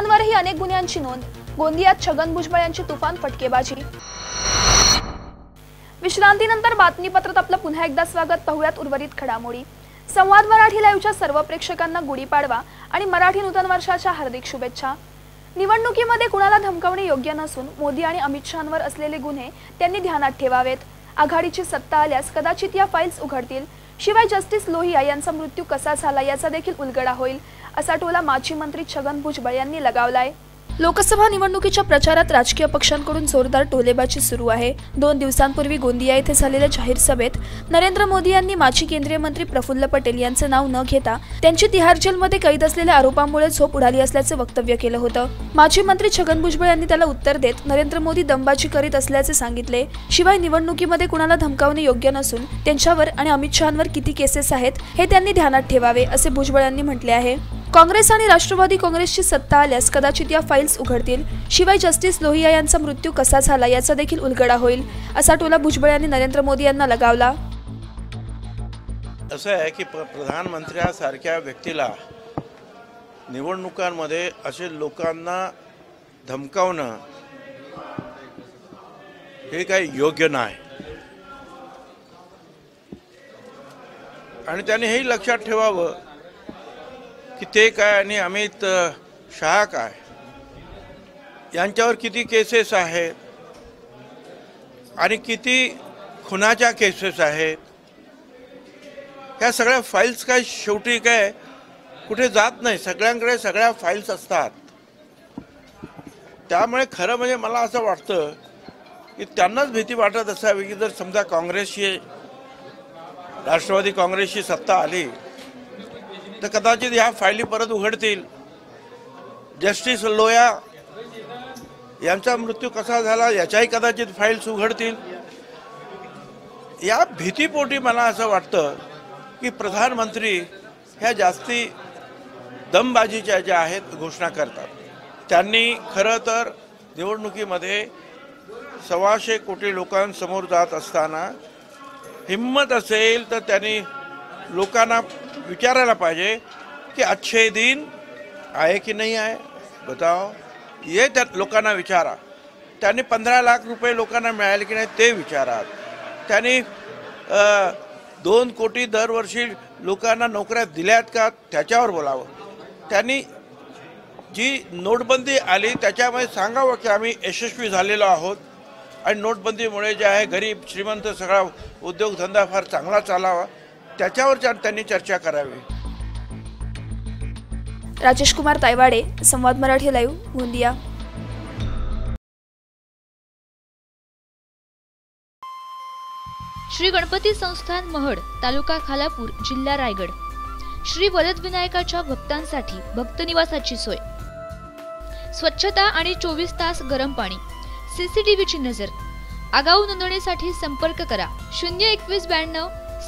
महिलांवरही अनेक गुन्ह्यांची नोंद. गोंदियात छगन भुजबळ यांची तुफान फटकेबाजी. विश्रांतीनंतर बातमीपत्रात आपलं पुन्हा एकदा स्वागत. पाहुयात उर्वरित घडामोडी. संवाद मराठी लाईव्हच्या सर्व प्रेक्षकांना गुढीपाडवा आणि मराठी नूतन वर्षाच्या हार्दिक शुभेच्छा. निवडणुकीमध्ये कुणाला धमकावणे योग्य नसून मोदी आणि अमित शहांवर असलेले गुन्हे त्यांनी ध्यानात ठेवावेत. आघाडीची सत्ता आल्यास कदाचित या फाईल्स उघडतील. शिवाय जस्टिस लोहिया यांचा मृत्यू कसा झाला याचा देखील उलगडा होईल असा टोला माजी मंत्री छगन भुजबळ यांनी लगावलाय. लोकसभा निवडणुकीच्या प्रचारात राजकीय पक्षांकडून जोरदार टोलेबाजी सुरू आहे. दोन दिवसांपूर्वी गोंदिया येथे झालेल्या जाहीर सभेत नरेंद्र मोदी यांनी माजी केंद्रीय मंत्री प्रफुल्ल पटेल यांचे नाव न घेता त्यांची तिहार जेलमध्ये कैद असलेल्या आरोपांमुळे झोप उडाली असल्याचे वक्तव्य केलं होतं. माजी मंत्री छगन भुजबळ यांनी त्याला उत्तर देत नरेंद्र मोदी दमबाजी करीत असल्याचे सांगितले. शिवाय निवडणुकीमध्ये कुणाला धमकावणे योग्य नसून त्यांच्यावर आणि अमित शहांवर किती केसेस आहेत हे त्यांनी ध्यानात ठेवावे असे भुजबळ यांनी म्हटले आहे. काँग्रेस आणि राष्ट्रवादी काँग्रेसची सत्ता आल्यास कदाचित या फाईल्स उघडतील. शिवाय जस्टिस लोहिया यांचा मृत्यू कसा झाला याचा देखील उलगडा होईल असा टोला भुजबळ यांनी नरेंद्र मोदी यांना लगावला. असं आहे की प्रधानमंत्र्यासारख्या व्यक्तीला निवडणुकांमध्ये असे लोकांना धमकावणं हे काही योग्य नाही. आणि त्याने हेही लक्षात ठेवावं की ते काय आणि अमित शहा काय? यांच्यावर किती केसेस आहेत? आणि किती खुनाच्या केसेस आहेत? ह्या सगळ्या फाईल्स काय शेवटी काय कुठे जात नाही. सगळ्यांकडे सगळ्या फाईल्स असतात. त्यामुळे खरं म्हणजे मला असं वाटतं की त्यांनाच भीती वाटत असावी की जर समजा काँग्रेसची राष्ट्रवादी काँग्रेसची सत्ता आली तर कदाचित ह्या फायली परत उघडतील. जस्टिस लोया यांचा मृत्यू कसा झाला याच्याही कदाचित फाईल्स उघडतील. या भीतीपोटी मला असं वाटतं की प्रधानमंत्री ह्या जास्ती दमबाजीच्या ज्या आहेत घोषणा करतात. त्यांनी खरं तर निवडणुकीमध्ये सव्वाशे कोटी लोकांसमोर जात असताना हिंमत असेल तर त्यांनी लोकांना विचारायला पाहिजे की अच्छे दिन आहे की नाही आहे बताओ. ये त्या लोकांना विचारा. त्यांनी पंधरा लाख रुपये लोकांना मिळाले की नाही ते विचारा. त्यांनी दोन कोटी दरवर्षी लोकांना नोकऱ्या दिल्यात का? त्याच्यावर बोलावं. त्यांनी जी नोटबंदी आली त्याच्यामध्ये सांगावं की आम्ही यशस्वी झालेलो आहोत. आणि नोटबंदीमुळे जे आहे गरीब श्रीमंत सगळा उद्योगधंदा फार चांगला चालावा. त्याच्यावर त्या- त्यांनी चर्चा करावी. राजेश कुमार तायवाडे संवाद मराठी लाईव्ह गोंदिया. श्री गणपती संस्थान महड तालुका खालापूर जिल्हा रायगड. श्री वरदविनायकाच्या भक्तांसाठी भक्तनिवासाची सोय. स्वच्छता आणि चोवीस तास गरम पाणी. सीसीटीव्हीची नजर. आगाऊ नोंदणीसाठी संपर्क करा. शून्य एकवीस ब्याण्णव